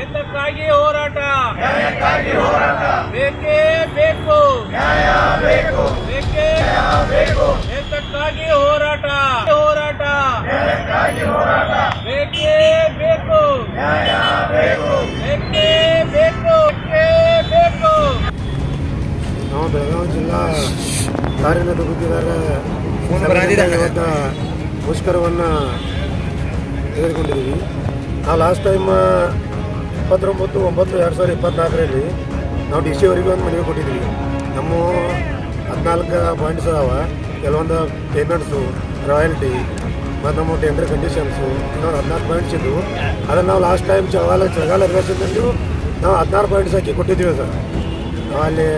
ಏತಕ್ಕಾಗಿ ಹೋರಾಟ. ಬೇಕೇ ಬೇಕು. ಬೇಕೇ ಏತಕ್ಕಾಗಿ ಹೋರಾಟ. ಹೋರಾಟ. ಬೇಕೇ ಬೇಕು. ಬೇಕೇ ಬೇಕು. ಬೇಕೇ ಬೇಕು. ನಾವು ಬೆಳಗಾವಿ ಜಿಲ್ಲಾ ಕಾರ್ಯನಿರತ ಗುತ್ತಿದಾರ ಇವತ್ತು ಮುಷ್ಕರವನ್ನು ತೆಗೆದುಕೊಂಡಿದ್ದೀವಿ. ನಾವು ಲಾಸ್ಟ್ ಟೈಮ್ ಇಪ್ಪತ್ತೊಂಬತ್ತು, ಒಂಬತ್ತು, ಎರಡು ಸಾವಿರದ ಇಪ್ಪತ್ತ್ನಾಲ್ಕರಲ್ಲಿ ನಾವು ಡಿ ಸಿ ಅವರಿಗೆ ಒಂದು ಮನವಿ ಕೊಟ್ಟಿದ್ದೀವಿ ನಮ್ಮ ಹದಿನಾಲ್ಕು ಪಾಯಿಂಟ್ಸ್ ಅದಾವ. ಕೆಲವೊಂದು ಪೇಮೆಂಟ್ಸು ರಾಯಲ್ಟಿ ಮತ್ತು ನಮ್ಮ ಟೆಂಡರ್ ಕಂಡೀಷನ್ಸು ಇನ್ನೊಂದು ಹದಿನಾಲ್ಕು ಪಾಯಿಂಟ್ಸ್ ಇದ್ದವು ಅದನ್ನು ನಾವು ಲಾಸ್ಟ್ ಟೈಮ್ ಚಳಗಾಲ ಚಳಗಾಲ ಅಧಿವೇಶನದಲ್ಲಿ ನಾವು ಹದಿನಾರು ಪಾಯಿಂಟ್ಸ್ ಹಾಕಿ ಕೊಟ್ಟಿದ್ದೀವಿ ಸರ್. ಅಲ್ಲಿ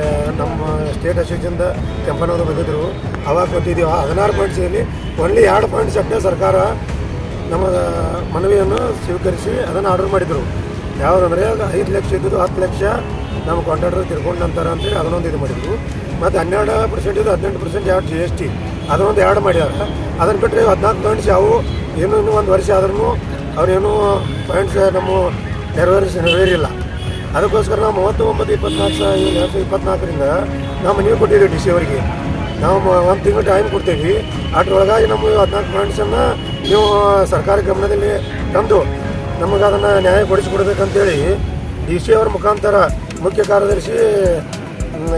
ನಮ್ಮ ಸ್ಟೇಟ್ ಅಸೋಸಿಯೇಷನ್ದ ಕೆಂಪನವರು ಬಂದಿದ್ದರು ಅವಾಗ ಕೊಟ್ಟಿದ್ದೀವಿ. ಆ ಹದಿನಾರು ಪಾಯಿಂಟ್ಸಲ್ಲಿ ಒನ್ಲಿ ಎರಡು ಪಾಯಿಂಟ್ಸ್ ಅಷ್ಟೇ ಸರ್ಕಾರ ನಮ್ಮ ಮನವಿಯನ್ನು ಸ್ವೀಕರಿಸಿ ಅದನ್ನು ಆರ್ಡರ್ ಮಾಡಿದರು. ಯಾವುದಂದರೆ ಐದು ಲಕ್ಷ ಇದ್ದಿದ್ದು ಹತ್ತು ಲಕ್ಷ ನಮ್ಮ ಕಾಂಟ್ರಾಕ್ಟರ್ ತಿರ್ಕೊಂಡು ನಂತರ ಅಂತೇಳಿ ಅದನ್ನೊಂದು ಇದು ಮಾಡಿದ್ರು. ಮತ್ತು ಹನ್ನೆರಡು ಪರ್ಸೆಂಟ್ ಇದು ಹದಿನೆಂಟು ಪರ್ಸೆಂಟ್ ಯಾವ ಜಿ ಎಸ್ ಟಿ ಅದನ್ನೊಂದು ಎರಡು ಮಾಡ್ಯಾರ ಅದನ್ನು ಬಿಟ್ಟರೆ ಹದಿನಾಲ್ಕು ಪಾಯಿಂಟ್ಸ್ ಅವು ಏನೂ ಒಂದು ವರ್ಷ ಆದ್ರೂ ಅವ್ರೇನು ಪಾಯಿಂಟ್ಸ್ ನಮ್ಮ ನೆರವೇರಿಸಿ, ನೆರವೇರಿಲ್ಲ. ಅದಕ್ಕೋಸ್ಕರ ನಾವು ಮೂವತ್ತು ಒಂಬತ್ತು ಇಪ್ಪತ್ನಾಲ್ಕು ಸಾವಿರ ಎರಡು ಸಾವಿರದ ಇಪ್ಪತ್ನಾಲ್ಕರಿಂದ ನಾವು ಮನವಿ ಕೊಟ್ಟಿದ್ದೀವಿ ಡಿ ಸಿ ಅವರಿಗೆ. ನಾವು ಒಂದು ತಿಂಗಳು ಟೈಮ್ ಕೊಡ್ತೀವಿ. ಅದ್ರೊಳಗಾಗಿ ನಮ್ಮ ಹದಿನಾಲ್ಕು ಪಾಯಿಂಟ್ಸನ್ನು ನೀವು ಸರ್ಕಾರ ಗಮನದಲ್ಲಿ ತಂದು ನಮಗೆ ಅದನ್ನು ನ್ಯಾಯ ಕೊಡಿಸಿಕೊಡ್ಬೇಕಂತೇಳಿ ಡಿ ಸಿ ಅವರ ಮುಖಾಂತರ ಮುಖ್ಯ ಕಾರ್ಯದರ್ಶಿ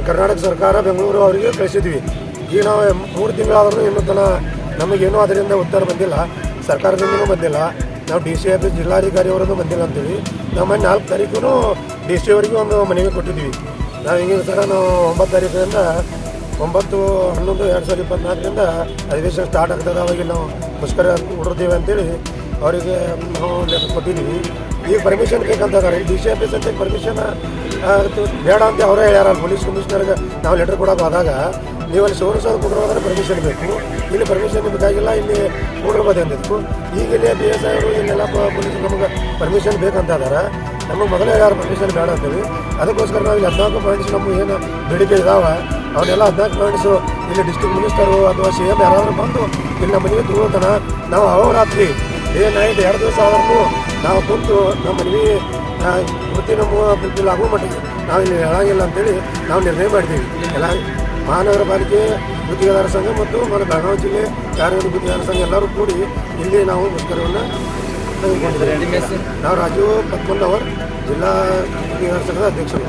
ಕರ್ನಾಟಕ ಸರ್ಕಾರ ಬೆಂಗಳೂರು ಅವರಿಗೆ ಕಳಿಸಿದ್ವಿ. ಈಗ ನಾವು ಮೂರು ತಿಂಗಳಾದ್ರೂ ಇನ್ನೂ ತನ ನಮಗೇನು ಅದರಿಂದ ಉತ್ತರ ಬಂದಿಲ್ಲ. ಸರ್ಕಾರದಿಂದನೂ ಬಂದಿಲ್ಲ. ನಾವು ಡಿ ಸಿ ಆಫೀಸ್ ಜಿಲ್ಲಾಧಿಕಾರಿ ಅವರದ್ದು ಬಂದಿಲ್ಲ ಅಂತೇಳಿ ಮೊನ್ನೆ ನಾಲ್ಕು ತಾರೀಕು ಡಿ ಸಿ ಅವರಿಗೆ ಒಂದು ಮನವಿ ಕೊಟ್ಟಿದ್ವಿ. ನಾವು ಈಗ ಸರ ನಾವು ಒಂಬತ್ತು ತಾರೀಕಿನಿಂದ ಒಂಬತ್ತು, ಹನ್ನೊಂದು, ಎರಡು ಸಾವಿರದ ಇಪ್ಪತ್ನಾಲ್ಕರಿಂದ ಅಧಿವೇಶನ ಸ್ಟಾರ್ಟ್ ಆಗ್ತದೆ. ಅವಾಗ ನಾವು ಮುಷ್ಕರ ಹೊರಡ್ತೀವಿ ಅಂತೇಳಿ ಅವರಿಗೆ ನಾವು ಲೆಟರ್ ಕೊಟ್ಟಿದ್ದೀವಿ. ಈಗ ಪರ್ಮಿಷನ್ ಬೇಕಂತಾರೆ ಡಿ ಸಿ ಆಫೀಸ್ ಅಂತ ಪರ್ಮಿಷನ್ ಬೇಡ ಅಂತ ಅವರೇ ಹೇಳ್ಯಾರ ಪೊಲೀಸ್ ಕಮಿಷನರ್ಗೆ ನಾವು ಲೆಟರ್ ಕೊಡೋಕೆ ಆದಾಗ ನೀವು ಅಲ್ಲಿ ಸೋರಿಸೋದು ಅಂದರೆ ಪರ್ಮಿಷನ್ ಬೇಕು. ಇಲ್ಲಿ ಪರ್ಮಿಷನ್ ಬೇಕಾಗಿಲ್ಲ ಇಲ್ಲಿ ಕೊಡಿರ್ಬೋದು ಅಂದಿದ್ದು ಈಗ ಇಲ್ಲಿ ಬಿ ಎಸ್ ಐ ಅವರು, ಇಲ್ಲೆಲ್ಲ ಪೊಲೀಸ್ ನಮಗೆ ಪರ್ಮಿಷನ್ ಬೇಕಂತ ಇದಾರೆ. ನಮಗೆ ಮೊದಲೇ ಯಾರು ಪರ್ಮಿಷನ್ ಬೇಡ ಅಂತೀವಿ ಅದಕ್ಕೋಸ್ಕರ ನಾವು ಇಲ್ಲಿ ಹದಿನಾಲ್ಕು ಪಾಯಿಂಟ್ಸ್ ನಮ್ಮ ಏನು ಬೇಡಿಕೆ ಇದಾವೆ, ಅವನ್ನೆಲ್ಲ ಹದಿನಾಲ್ಕು ಪಾಯಿಂಟ್ಸು ಇಲ್ಲಿ ಡಿಸ್ಟ್ರಿಕ್ಟ್ ಮಿನಿಸ್ಟರು ಅಥವಾ ಸಿ ಎಂ ಯಾರಾದರೂ ಬಂದು ಇಲ್ಲಿ ನಮ್ಮ ಮನೆಗೆ ತಗೋತನ ನಾವು ಅವರಾತ್ರಿ ಡೇ ನೈಟ್ ಎರಡು ದಿವಸ ಆದ್ರೂ ನಾವು ಕುಂತು ನಮ್ಮ ಮನವಿ ವೃತ್ತಿ ನಮ್ಮ ಬಿಲ್ ಆಗೋ ಮಟ್ಟಿಗೆ ನಾವು ಇಲ್ಲಿ ಹೇಳಂಗಿಲ್ಲ ಅಂತೇಳಿ ನಾವು ನಿರ್ಣಯ ಮಾಡಿದ್ದೀವಿ. ಎಲ್ಲ ಮಹಾನಗರ ಪಾಲಿಕೆ ಗುತ್ತಿಗೆದಾರ ಸಂಘ ಮತ್ತು ಮನ ಬೆಳಗಾವಿ ಜಿಲ್ಲೆ ಕಾರ್ಯಗಾರ ಗುತ್ತಿಗೆದಾರ ಸಂಘ ಎಲ್ಲರೂ ಕೂಡಿ ಇಲ್ಲಿ ನಾವು ಮುಷ್ಕರವನ್ನು ನಾವು ರಾಜು ಪತ್ಮಂದ್ ಅವರು ಜಿಲ್ಲಾ ಸಂಘದ ಅಧ್ಯಕ್ಷರು.